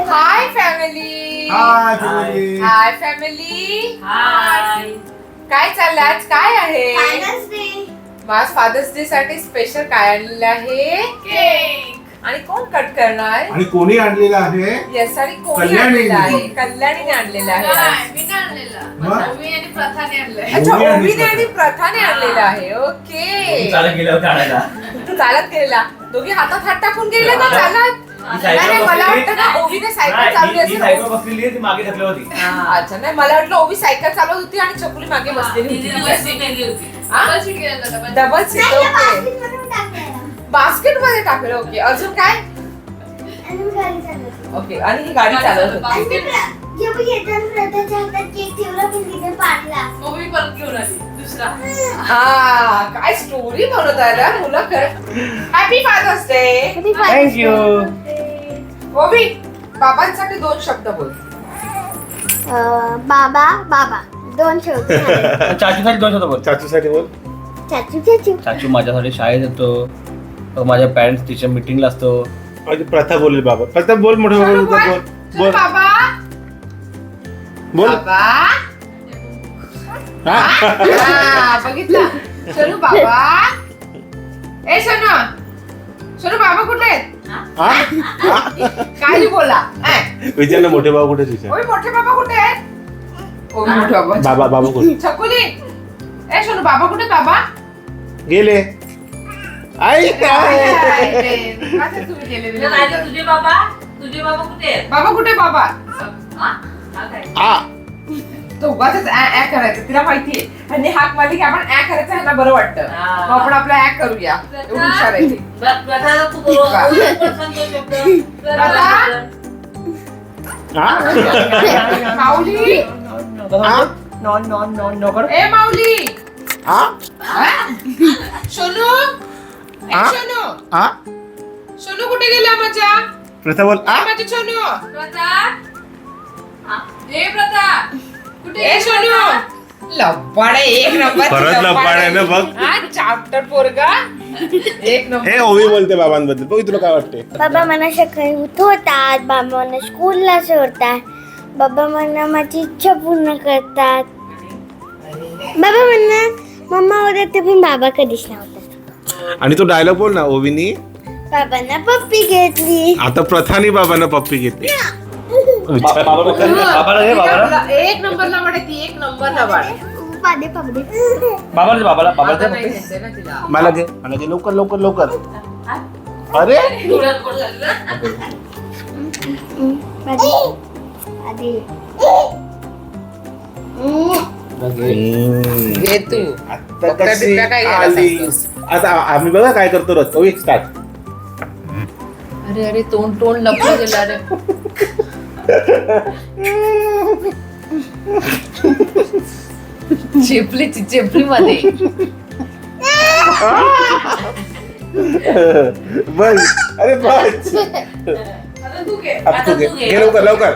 Hi family hi family hi family hi काय चाललंय? आज काय आहे? आज फादर्स डे साठी स्पेशल काय आणलेलं आहे? केक आणि कोण कट करणार? आणि कोणी आणलेला आहे? येस आणि कोणी कल्याणी. आणलेलं आहे? कल्याणीने आणलेलं आहे. मी नाही आणलेलं. मग? ओवी आणि प्रथाने आणलंय. अच्छा ओवी आणि ओवीने आणि प्रथा. प्रथाने आणलेलं आहे. ओके चालत गेलं होतं आणायला तू चालत गेलेला. दोघी हातात हात टाकून गेले का चालत? नाही, नाही, सायकल मला बसलेली. वाटतं ना ओवीने सायकल नाही, चालवली असेल. सायकल बसलेली आहे, ती मागे ढकलत होती. अच्छा नाही मला वाटलं ओवी सायकल चालवत होती आणि छकुली मागे बसलेली होती. Double seat okay. बास्केटमध्ये टाकलं ओके. अजून काय. ओके आणि ही गाडी चालवत होती. ते प्र- जेव्हा येताना प्रथाच्या हातात केक ठेवला पण तिथे पाडला. ओवी परत घेऊन आली दुसरा. हा काय स्टोरी बनवत आहे ना मुलं खरं. Happy father's day you. Ovi बाबांसाठी दोन शब्द बोल. अं, बाबा बाबा दोन शेवटी चाचूसाठी दोन शब्द बोल. चाचूसाठी बोल. चाचू चाचू. चाचू माझ्यासाठी शाळेत येतो. तो माझ्या पॅरेंट्स टीचर मिटिंगला असतो. प्रथा बोल बाबा. प्रथा बोल मोठे बाबा बोल बोल. बोल. चलो, बोल. बाबा. बोल. बाबा. हा? हा, बघितलं. सोनू बाबा. ए सोनू. सोनू बाबा कुठे आहेत? काही बोला ऐ, विचार ना मोठे बाबा कुठे विचार ओवी मोठे बाबा कुठे आहेत ओवी मोठे बाबा बाबा बाबा कुठे छकुली ए सोनू बाबा कुठे बाबा गेले आई आता तुम्ही गेलेले नाही. तुझे बाबा तुझे बाबा कुठे आहेत बाबा कुठे बाबा हा? हा काय? आ तो उगाच ऍ करायचं तिला माहितीये आणि हाक मारली की आपण ऍ करायचं ह्यांना बरं वाटतं हा. मग आपण आपला ऍ करूया एवढी हुशार आहे ती. ब- प्रथाला तू बोल- वा. बोल सांगतो शब्द. प्रथा? हा? माऊली हा? नॉन नॉन नॉन नो कर ए माऊली हा? हा? सोनू ए, हा? सोनू हा? सोनू कुठे गेला माझ्या प्रथा बोल आ ए, माझी सोनू प्रथा हा? ए प्रथा ए सोनू! एक नंबर परत लबाड आहे ना बघ. हा चाप्टर पोरगा एक नंबर. हे ओवी बोलते बाबांबद्दल. बघ तुला काय वाटते बाबा मला सकाळी उठवतात बाबा मला स्कूलला सोडतात बाबा मला माझी इच्छा पूर्ण करतात. बाबा म्हणणार मम्मा ओरडते पण बाबा कधीच नव्हतात आणि तो डायलॉग बोल ना ओवीनी. बाबांना पप्पी घेतली. आता प्रथानी बाबांना पप्पी घेतली. बाबाला दे एक नंबरला वाढ ती एक नंबरला वाढ. पादे पादे बाबाला दे बाबाला बाबाला दे. मला घे मला घे लवकर लवकर लवकर. अरे! घे तू. आता कशी बिबट्या काय घ्यायला आम्ही बघा काय करतो रोज. ओवी स्टार्ट अरे अरे तोंड तोंड लपलं गेलं अरे. चेपली चेपली मध्ये. बस. अरे बस. आता तू घे. लवकर लवकर.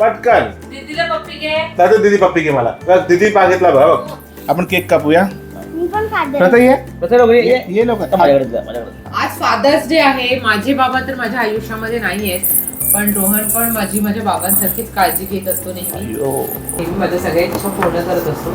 पटकन. दीदीला पप्पी घे. दादा दीदी पप्पी घे मला. बघ, दीदी मागितला बघ. आपण केक कापूया. मी पण पादे प्रथा ये. प्रथा लवकर ये, ये ये. लवकर. आज फादर्स डे आहे. माझे बाबा तर माझ्या आयुष्यामध्ये नाही आहेत पण रोहन पण माझी माझ्या बाबांसारखीच काळजी घेत असतो नेहमी. माझ्या सगळ्या इच्छा पूर्ण करत असतो.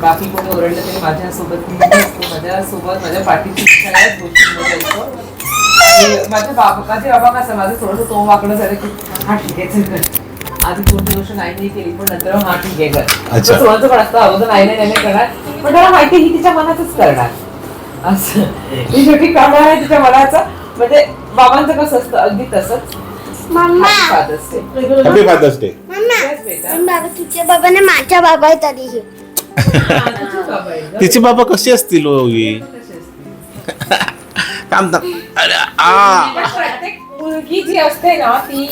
बाकी कोणी ओरडलं तरी माझ्यासोबत मी असतो. माझ्यासोबत माझ्या पाठीची सगळ्याच गोष्टींमध्ये असतो. माझ्या बाबा माझे बाबा कसं माझं थोडंसं तोंड वाकडं झालं की हा ठीक आहे कर आधी कोणती गोष्ट नाही नाही केली पण नंतर हा ठीक आहे कर. माझं पण असतं अगोदर नाही नाही नाही करणार. पण त्याला माहिती ही तिच्या मनातच करणार. असं. ही शेवटी करणार आहे तिच्या मनाचं. म्हणजे बाबांचं कसं असतं? अगदी तसंच. Father's day happy father's day mamma Yes, बेटा. बाबा तुझ्या बाबाने माझ्या बाबा आहे तरी हे तिचे बाबा कसे असतील? ओवी थांब थांब अरे आ. पण प्रत्येक मुलगी जी असते ना ती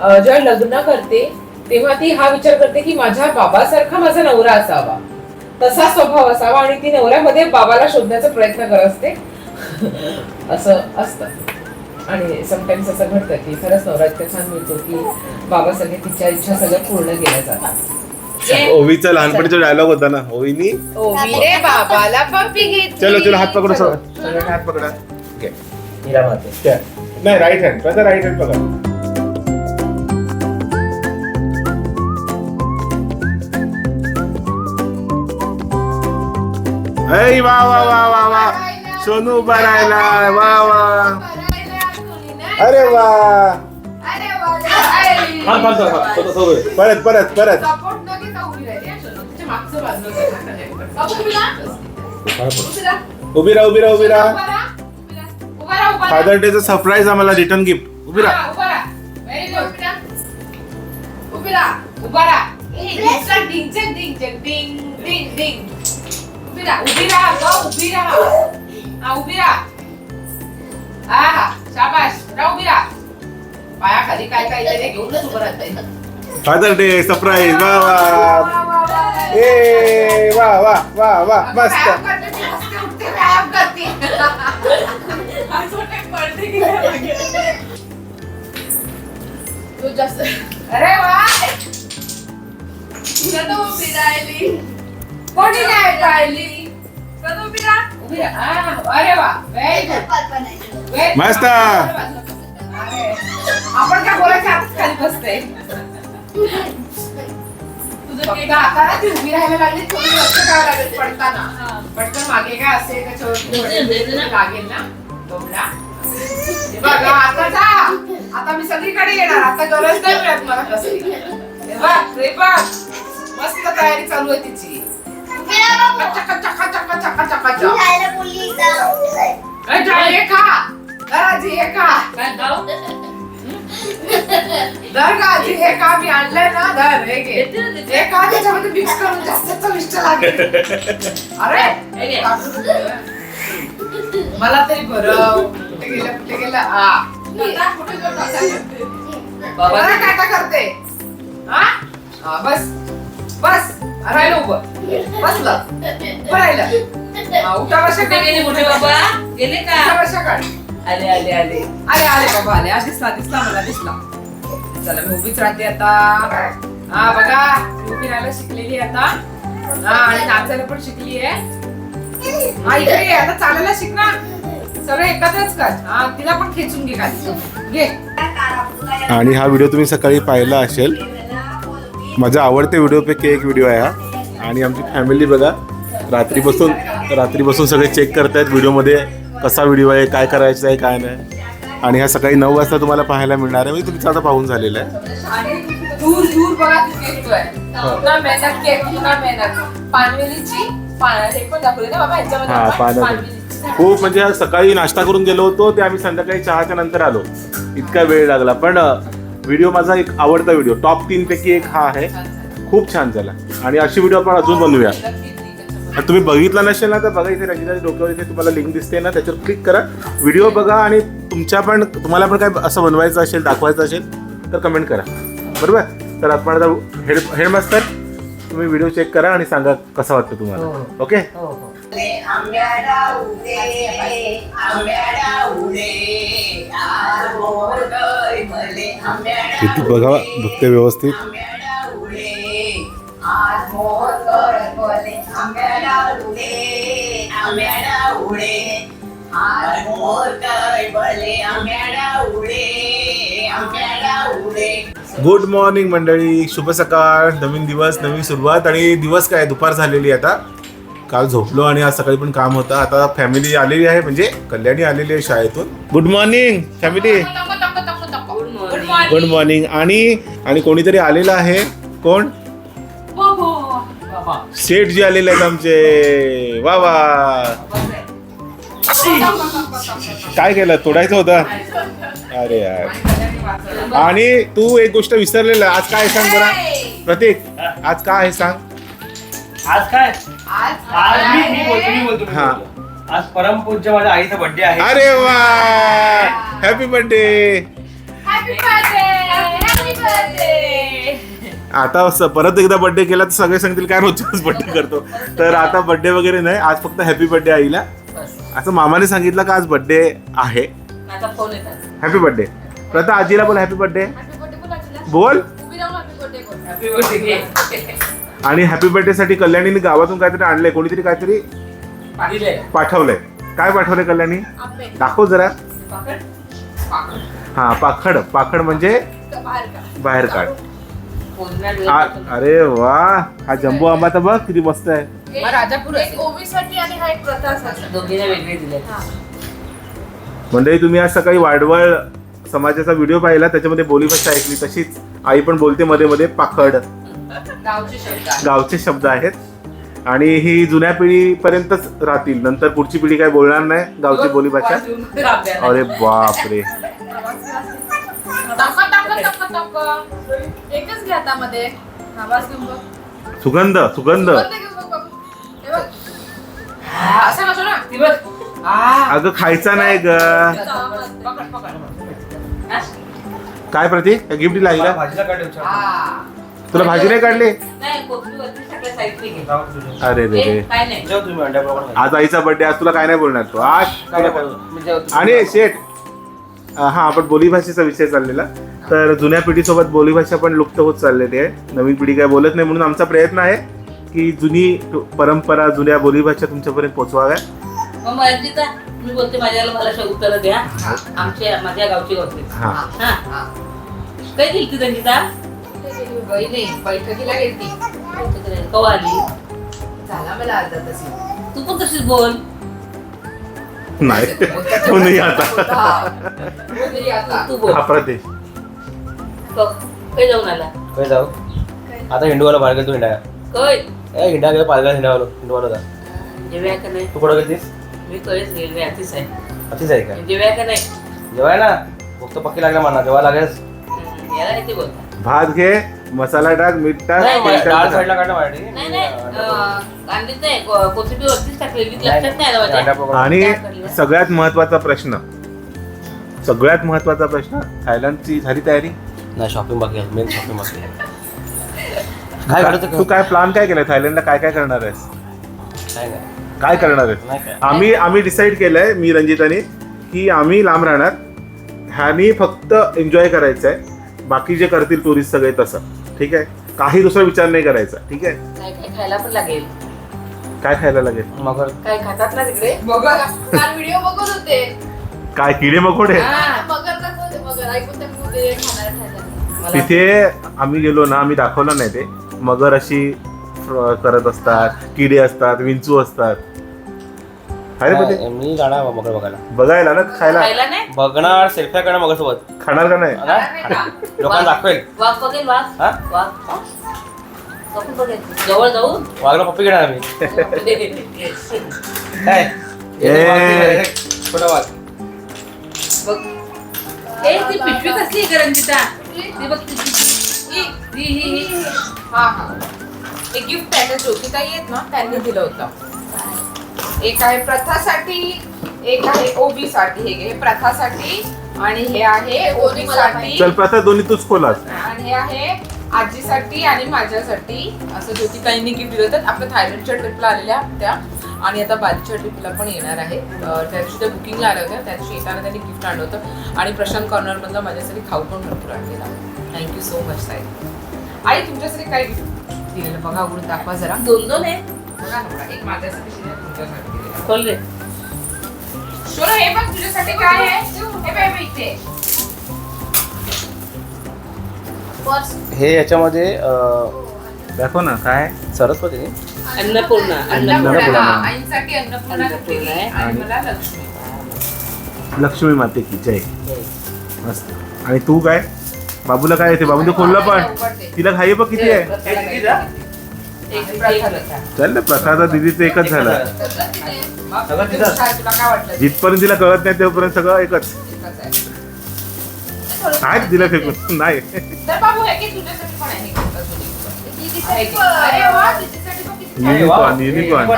अं, जेव्हा लग्न करते तेव्हा ती हा विचार करते की माझ्या बाबासारखा माझा नवरा असावा. तसा स्वभाव असावा आणि ती नवऱ्यामध्ये बाबाला शोधण्याचा प्रयत्न करत असते. असं असतं. आणि समटाईम्स असं घडतं की खरंच नवरात्र छान मिळतो की बाबासाहेब तिच्या इच्छा सगळ्या पूर्ण केल्या जातात. ओवीचा लहानपणीचा डायलॉग होता ना ओवीनी? चलो चलो हात पकडू सर हात पकडा. नाही राईट हँड पकडा राईट हँड पकड. वा वा वा वा वा. सोनू उभा राहिला. वा वा. अरे वा थांब, थांब, थांब, थांब. स्वतः सोबत. परत परत परत सपोर्ट न घेता उभी राहिली हा, शोनू. तिच्या मागचं बाजूला जायला उभी राहा उभी राहा उभी राहा उभा राहा. उभा राहा, उभा राहा. फादर डेचं सरप्राईज आम्हाला रिटर्न गिफ्ट उभी राहा हा, उभा राहा. Very good. उभी राहा. उभा राहा. ए, ढिंचक, ढिंचक, ढिंचक, डिंग, डिंग, डिंग. उभी राहा, उभी राहा गं, उभी राहा. हा, उभी राहा. राहा. पायाखाली काय काय आहे ते घेऊनच उभं राहतंय. फादर डे सरप्राईज वा वा वा, वा, वा. ए वा वा वा वा मस्त व्यायाम करते ती, जास्त अरे वा तर उभी राहिली कोणी नाही राहिली कधी उभी राहा उभी राहा हा, अरे वा व्हेरी गुड. मस्त. आपण काय बोलायचं? खाली बसते. उभी राहायला लागली थोडी लक्ष द्यावं लागेल पडताना. पटकन मागे काय असेल त्याच्यावरती लागेल ना? डोंगरा बघ आता जा. आता मी सगळीकडे येणार. आता गरज नाही मिळत मला कसली बघ बघ. मस्त तयारी चालू आहे तिची. चक्का चक्का चक्का चक्का चक्का. ए, जा, हे खा धर आजी हे खा धर का हे खा मी आणलंय ना? धर हे घे. हे खा त्याच्यामध्ये मिक्स करून जास्त चविष्ट लागेल अरे मला तरी बरं. कुठे गेलं कुठे गेलं? आ कुठे बाबा बरं काटा करते? हा हा, बस. बस. राहिलं उभं. बसलं. उभं राहिलं. हा, उठा बशा कुठे गेले मोठे बाबा? गेले का? उठा बशा काढ आले आले आले. आले आले बाबा आले. हा, दिसला दिसला मला दिसला. चला मी उभीच राहते आता. हा बघा उभी राहायला शिकलेली आता. हा आणि नाचायला पण शिकली आहे. हा इकडे ये, आता चालायला शिक ना. सगळं एकत्रच कर. हा तिला पण खेचून घे खाली. घे. आणि हा व्हिडिओ तुम्ही सकाळी पाहिला असेल. माझा आवडते व्हिडिओपैकी एक व्हिडिओ आहे हा. आणि आमची फॅमिली बघा रात्री बसून रात्री बसून सगळे चेक करतायत व्हिडिओमध्ये. कसा व्हिडिओ आहे काय करायचं आहे काय नाही. आणि हा सकाळी नऊ वाजता तुम्हाला पाहायला मिळणार आहे. म्हणजे तुमचं आता पाहून झालेलं आहे. आणि दूर दूर बघा किती येतोय. पुन्हा मेहनत केली पुन्हा मेहनत? पानवेलीची पान हे पण दाखवले ना बाबा ह्याच्यामध्ये हा आपण पानं पानवेलीची. झाडं. खूप म्हणजे आज सकाळी नाश्ता करून गेलो होतो ते आम्ही संध्याकाळी चहाच्या नंतर आलो. इतका वेळ लागला. पण व्हिडिओ माझा एक आवडता व्हिडिओ टॉप तीन पैकी एक हा आहे. खूप छान झाला. आणि अशी व्हिडिओ आपण अजून बनवूया. नक्की. आणि तुम्ही बघितला नसेल ना तर बघा इथे रंजिताच्या डोक्यावर इथे तुम्हाला लिंक दिसते ना त्याच्यावर क्लिक करा. व्हिडिओ बघा आणि तुमच्या पण तुम्हाला पण काय असं बनवायचं असेल दाखवायचं असेल तर कमेंट करा. बरोबर? तर आपण आता हेड हेडमास्टर तुम्ही व्हिडिओ चेक करा आणि सांगा कसा वाटतं तुम्हाला. ओके किती बघा बघते व्यवस्थित. गुड मॉर्निंग मंडळी शुभ सकाळ नवीन दिवस नवीन सुरुवात आणि दिवस काय? दुपार झालेली आहे आता. काल झोपलो आणि आज सकाळी पण काम होतं. आता फॅमिली आलेली आहे म्हणजे कल्याणी आलेली आहे शाळेतून. Good morning family. Good morning आणि आणि कोणीतरी आलेलं आहे. कोण. सेठ जी आलेले आहेत आमचे. वा वा. काय केलं? तोडायचं होतं? अरे यार. आणि तू एक गोष्ट विसरलेला. आज काय सांग बरा? प्रतीक आज काय आहे सांग? आज काय? आज आज मी मी बोलतो मी बोलतो मी हा. बोलतो. आज परमपूज्य माझ्या आईचा बर्थडे आहे. अरे वा! Happy birthday happy birthday happy birthday आता स- परत एकदा बर्थडे केला तर सगळे सांगतील काय रोजच्याच बर्थडे करतो? तर आता बर्थडे वगैरे नाही आज फक्त हॅपी बर्थडे आईला. असं मामाने सांगितलं का आज बर्थडे आहे. हॅपी बर्थडे प्रथा आजीला बोल हॅपी बर्थडे बोल हॅपी बर्थडे आणि हॅपी बर्थडे साठी कल्याणीने गावातून काहीतरी आणलंय कोणीतरी काहीतरी पाठवलंय. काय पाठवलंय कल्याणी? दाखव जरा. हा पाखड. पाखड म्हणजे बाहेर काढ. आ- अरे वा हा जम्बो आंबा तर बघ किती मस्त आहे. राजापूर एक असेल. ओवीसाठी आणि हा एक प्रथासाठी दोघींना वेगळे दिले. मंडळी तुम्ही आज सकाळी वाडवळ समाजाचा व्हिडिओ पाहिला त्याच्यामध्ये बोलीभाषा ऐकली तशीच आई पण बोलते मध्ये मध्ये पाखड. गावचे शब्द आहेत. गावचे शब्द आहेत. आणि ही जुन्या पिढीपर्यंतच राहतील. नंतर पुढची पिढी काय बोलणार नाही गावची बोलीभाषा. राब्याला. अरे बापरे. एकच घ्या हातामध्ये घेऊन बघ सुगंध सुगंध बंद घेऊन बघ बाबू. हे बघ. हा, असं नसो ना ती बघ हा. अगं खायचा नाही ग पकड पकड काय प्रतीक गिफ्ट भाजीला. हा. तुला भाजी नाही काढली नाही कोथमी वरती सगळ्या साईडने घे जाऊ तुझे. अरे रे रे ए, काय नाही जेव तुम्ही अंड्याबरोबर खा. आज आईचा बर्थडे आज तुला काय नाही बोलणार तो आज काय नाही बोलू. मी जेवतो. आणि शेठ हा आपण बोलीभाषेचा विषय चाललेला. तर जुन्या पिढीसोबत बोलीभाषा पण लुप्त होत चाललेली आहे. नवीन पिढी काय बोलत नाही म्हणून आमचा प्रयत्न आहे की जुनी परंपरा जुन्या बोलीभाषा तुमच्यापर्यंत पोहोचवाव्या. मग मी बोलते माझ्याला मला उत्तर द्या. आमच्या माझ्या गावची गावची हा. हा. हा. काय दिली ती रंजिता बाई नाही बैठकीला गेलती. कवा आली झाला मला अर्धा तास. तू पण तशीच बोल. नाही. तो नाही आता. हा. तो नाही आता. तू बोल हा प्रदेश काय जाऊन आला? काय जाऊ? आता हिंडूवाला बाहेर गेलो हिंडा कय ए हिंडा गेलो पालघर हिंडावालो हिंडवाला जा. जेव्या का नाही? तू कुठं गेलीस मी कळेच रेल्वे आधीच आहे. अतिच आहे का? जेव्या का नाही? जेवाय ना फक्त पक्की लागला म्हणा जेव्हा लागेलच. हम्म, याला बोलता? भात घे मसाला टाक मीठ टाक नाही, तेल डाळ टाक. साईडला काढला माझ्यासाठी. नाही नाही अं, कांदीच नाही को- कोथिंबीर वरतीच टाकलेली लक्षात नाही आलं माझ्या. आणि सगळ्यात महत्त्वाचा प्रश्न सगळ्यात महत्त्वाचा प्रश्न थायलंडची झाली तयारी? नाही शॉपिंग बाकी आहे मेन शॉपिंग बाकी आहे. काय काढतो तू काय प्लॅन काय केलाय? थायलंडला काय काय करणार आहेस? काय नाही. काय करणार आहेस? नाही काय. आम्ही आम्ही डिसाईड केलंय मी रंजिताने की आम्ही लांब राहणार. ह्यानी फक्त एन्जॉय करायचं आहे बाकी जे करतील टुरिस्ट सगळे तसं. ठीक आहे? काही दुसरा विचार नाही करायचा. ठीक आहे? काय काय खायला पण लागेल. काय खायला लागेल? मग काय खातात ना तिकडे? बघा काल व्हिडिओ बघत होते. काय किडे मकोडे? हा. मगर दाखवते मगर. ऐकून ते होते खाणार खायला. मला तिथे आम्ही गेलो ना आम्ही दाखवलं नाही ते. मगर अशी करत असतात किडे असतात विंचू असतात. अरे पण ते नाही, मी जाणार मगर बघायला. बघायला ना खायला. खायला नाही? बघणार सेल्फ्या करणार मगर सोबत खाणार का नाही? लोकांना दाखवेल. वाघ बघेल वाघ. हा? वाघ. बघून बघेल. जवळ जाऊन वाघला पप्पी घेणार आम्ही. काय? ए. छोटा वाघ. बघ. ए ती पिशवी कसली आहे रंजिता? ती बघ ती पिशवी. ही ही ही. हा हा. एक गिफ्ट त्या ज्योतिताई आहेत ना त्यांनी दिलं होतं. एक आहे प्रथासाठी एक आहे ओबी साठी हे घे प्रथासाठी आणि हे आहे ओबी साठी चल प्रथा दोन्ही तूच खोलास. आणि हे आहे आजीसाठी आणि माझ्यासाठी. असं ज्योतिताईंनी गिफ्ट दिलं होतं. आपल्या थायलंडच्या ट्रिपला आलेल्या त्या आणि आता बालीच्या ट्रिपला पण येणार आहे. त्या दिवशी त्या बुकिंगला आल्या होत्या. त्या दिवशी येताना त्यांनी गिफ्ट आणलं होतं. आणि प्रशांत कॉर्नरमधला माझ्यासाठी खाऊ पण भरपूर आणलेला. Thank you so much Sai. आई तुमच्यासाठी काय गिफ्ट दिलेलं बघा उघडून दाखवा जरा. दोन दोन आहे. एक माझ्यासाठी दिलं, तुमच्यासाठी दिलेलं. खोल रे. हे बघ तुझ्यासाठी काय आहे? हे इथे. पर्स. हे याच्यामध्ये अं, दाखव ना काय? सरस्वती. अन्नपूर्णा. अन्नपूर्णा. अन्नपूर्णा. हा, आईंसाठी अन्नपूर्णा अन्नपूर्णा घेतलेली आहे. आणि? मला लक्ष्मी. लक्ष्मी माते की जय. मस्त. आणि तू काय? बाबूला काय येते? बाबूने खोललं पण. तिला खाई बघ किती आहे. चल ना प्रसादा दिदीचं एकच झालं. जिथपर्यंत तिला कळत नाही तेव्हापर्यंत सगळं एकच. काय दिलं फेकून. नाही. हे हे. युनिकॉर्न युनिकॉर्न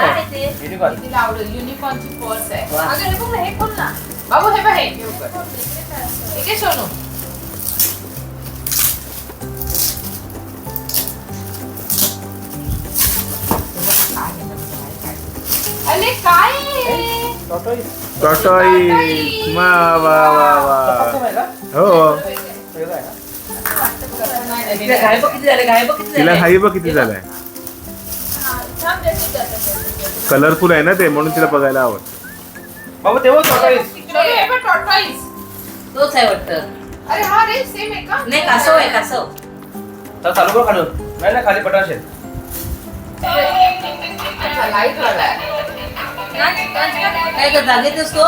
युनिकॉर्नची पर्स आहे. बाबू हे बघ हे सोनू. अरे काय? टॉटॉई. वा वा वा वा. हो. तिला घाय बघ किती झाले घाय बघ किती तिला झाले खाई बघ किती झालाय. कलरफुल आहे ना ते म्हणून तिला बघायला आवडतं. बाबा तेव्हा सोनू, हे बघ tortoise. तोच आहे वाटतं. अरे हा रे सेम आहे का? नाही कासव आहे कासव. तर चालू कर खालून नाही ना खाली अच्छा वाला काय कर जागेत असतो.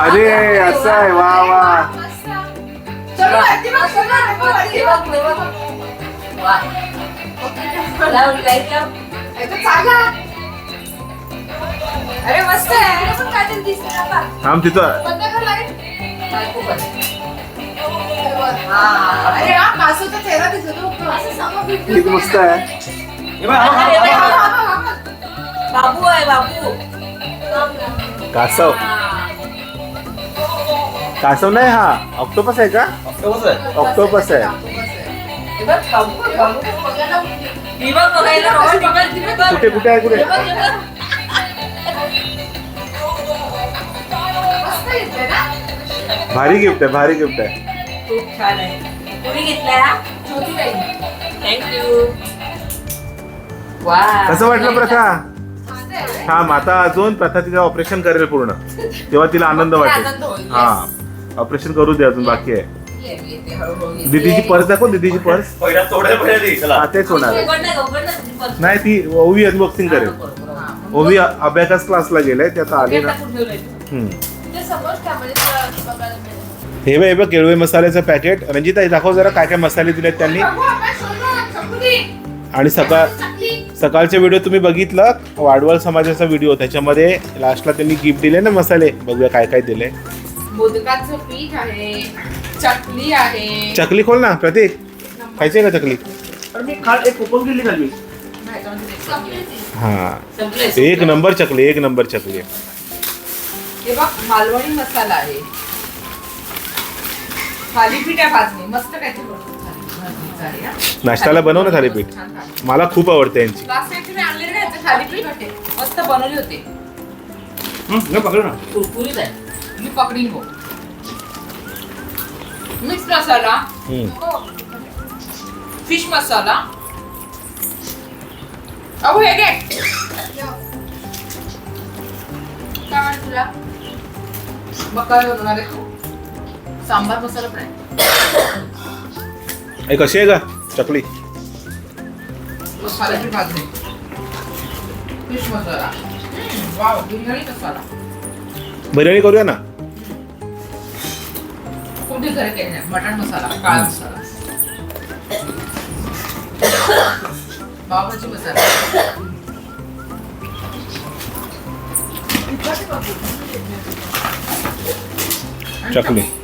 अरे असं आहे वा वा. अरे मस्त आहे. थांब तिथं. अरे हा कासूचा चेहरा दिसतो मस्त आहे. बाबू आहे बाबू. कासव. कासव नाही हा ऑक्टोपस आहे का? आहे. ऑक्टोपस आहे. हे बघ, बाबू आहे, बाबू. ही बघ बघायला रोहन, बघ, बघ. कुठे कुठे आहे कुठे? बघ, हे बघ. भारी गिफ्ट आहे भारी गिफ्ट आहे. खूप छान आहे. कोणी घेतलाय हा? थँक्यू वा कसं वाटलं प्रथा? थांब आता अजून प्रथा तिचं ऑपरेशन करेल पूर्ण. तेव्हा तिला आनंद आनंद वाटेल. होईल, हा. ऑपरेशन करू दे अजून बाकी आहे. ये, येते, हळूहळू येते. दीदीची पर्स दाखव दीदीची पर्स. पहिला तोडे पहिले चला. हा तेच होणार आहे. उघड नाही उघड ती ओवी अनबॉक्सिंग करेल. हा. हा, ओवी अभ्यास क्लासला गेलाय ते आता आली ना. टाकून ठेवलंय? तू. हम्म. समोर बघायला मिळेल. हे बघ हे बघ केळवे मसाल्याचं पॅकेट रंजिता दाखव जरा काय काय मसाले दिलेत त्यांनी. आणि सकाळ सकाळचे व्हिडिओ तुम्ही बघितलं. वाडवळ समाजाचा व्हिडिओ त्याच्यामध्ये लास्टला त्यांनी गिफ्ट दिले ना मसाले. बघूया काय काय दिले. मोदकाचं पीठ आहे चकली आहे. चकली खोल ना प्रतीक. खायची का चकली? मी एक दिली. हा. एक नंबर चकली एक नंबर चकली. मालवणी मसाला आहे. थालीपीठ आहे भाजणी. मस्त काय ते बनवून थालीपीठ आहे, हा. नाश्त्याला बनव ना थालीपीठ छान. मला खूप आवडते यांची. तुम्ही आणलेले थालीपीठ मस्त बनवले होते. पकड ना. कुरकुरीत आहे. मी पकडीन हो मिक्स मसाला. हम्म. फिश मसाला. अहो हे घे. काय तुला? बनवणार आहे तू? सांबार मसाला पण आहे हे कशी आहे का चकली. मसाल्याची भाजणी फिश मसाला. वाव बिर्याणी मसाला. बिर्याणी करूया ना? कोणती घरी केली नाही. मटण मसाला काळा मसाला. पावभाजी मसाला. चकली.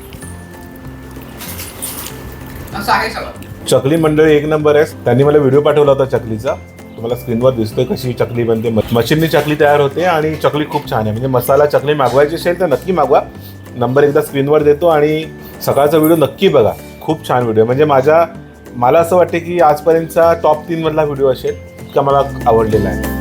असं आहे सगळं. चकली मंडळी एक नंबर आहे. त्यांनी मला व्हिडिओ पाठवला होता चकलीचा. तुम्हाला स्क्रीनवर दिसतोय कशी चकली बनते. म- मशीननी चकली तयार होते आणि चकली खूप छान आहे. म्हणजे मसाला चकली मागवायची असेल तर नक्की मागवा. नंबर एकदा स्क्रीनवर देतो आणि सकाळचा व्हिडिओ नक्की बघा. खूप छान व्हिडिओ. म्हणजे माझ्या मला असं वाटते की आजपर्यंतचा टॉप तीनमधला व्हिडिओ असेल इतका मला आवडलेला आहे.